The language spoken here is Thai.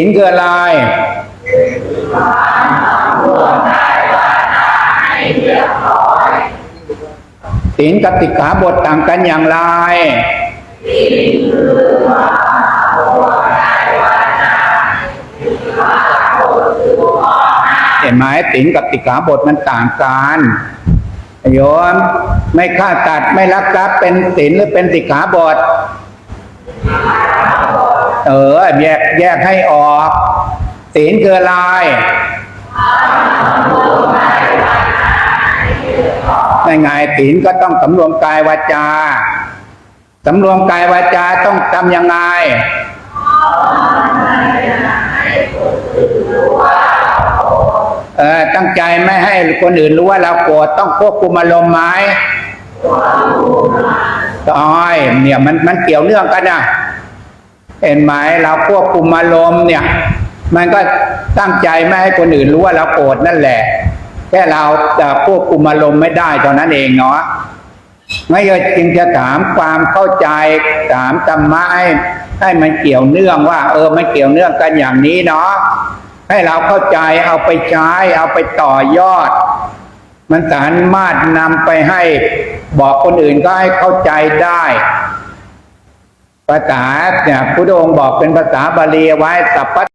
ศีลคืออะไรศีลกับติขาบทต่างกันอย่างไรเห็นไหมศีลกับติขาบทมันต่างกันโยมไม่ฆ่าตัดไม่ลักทรัพย์เป็นศีลหรือเป็นติขาบท เออ แยกแยกให้ออก ศีลคืออะไรไม่ไงศีลก็ต้องสำรวมกายวาจาสำรวมกายวาจาต้องทำยังไงเออตั้งใจไม่ให้คนอื่นรู้ว่าเราโกรธต้องควบคุมอารมณ์ไหมต้อยเนี่ยมันมันเกี่ยวเนื่องกันนะ เห็นไหมเราควบคุมอารมณ์เนี่ย มันก็ตั้งใจไม่ให้คนอื่นรู้ว่าเราโกรธนั่นแหละ แค่เราจะควบคุมอารมณ์ไม่ได้เท่านั้นเองเนาะไม่ก็จึงจะถามความเข้าใจถามธรรมะให้ให้มันเกี่ยวเนื่องว่า เออมันเกี่ยวเนื่องกันอย่างนี้เนาะให้เราเข้าใจเอาไปใช้เอาไปต่อยอด มันสามารถนำไปให้บอกคนอื่นก็ให้เข้าใจได้ ภาษาเนี่ยพุทธองค์บอกเป็นภาษาบาลีไว้สัพพะ